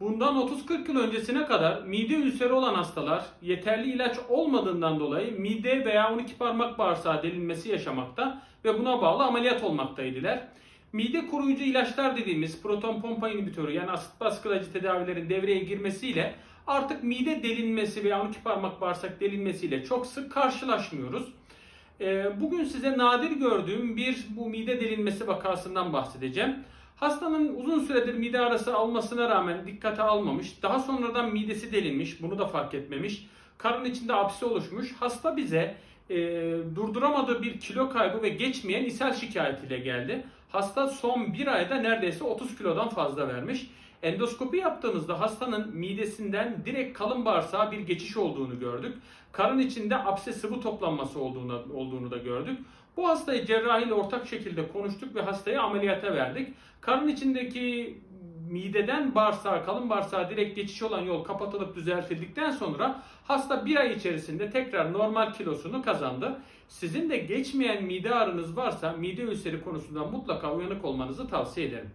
Bundan 30-40 yıl öncesine kadar mide ülseri olan hastalar yeterli ilaç olmadığından dolayı mide veya 12 parmak bağırsağı delinmesi yaşamakta ve buna bağlı ameliyat olmaktaydılar. Mide koruyucu ilaçlar dediğimiz proton pompa inhibitörü yani asit baskılayıcı tedavilerin devreye girmesiyle artık mide delinmesi veya 12 parmak bağırsak delinmesiyle çok sık karşılaşmıyoruz. Ee, Bugün size nadir gördüğüm bir bu mide delinmesi vakasından bahsedeceğim. Hastanın uzun süredir mide arası almasına rağmen dikkate almamış. Daha sonradan midesi delinmiş. Bunu da fark etmemiş. Karın içinde apsi oluşmuş. Hasta bize e, durduramadığı bir kilo kaybı ve geçmeyen ishal şikayetiyle geldi. Hasta son bir ayda neredeyse 30 kilodan fazla vermiş. Endoskopi yaptığımızda hastanın midesinden direkt kalın bağırsağa bir geçiş olduğunu gördük. Karın içinde apse sıvı toplanması olduğunu, olduğunu da gördük. Bu hastayı cerrahiyle ortak şekilde konuştuk ve hastayı ameliyata verdik. Karın içindeki mideden bağırsağa, kalın bağırsağa direkt geçiş olan yol kapatılıp düzeltildikten sonra hasta bir ay içerisinde tekrar normal kilosunu kazandı. Sizin de geçmeyen mide ağrınız varsa mide ülseri konusunda mutlaka uyanık olmanızı tavsiye ederim.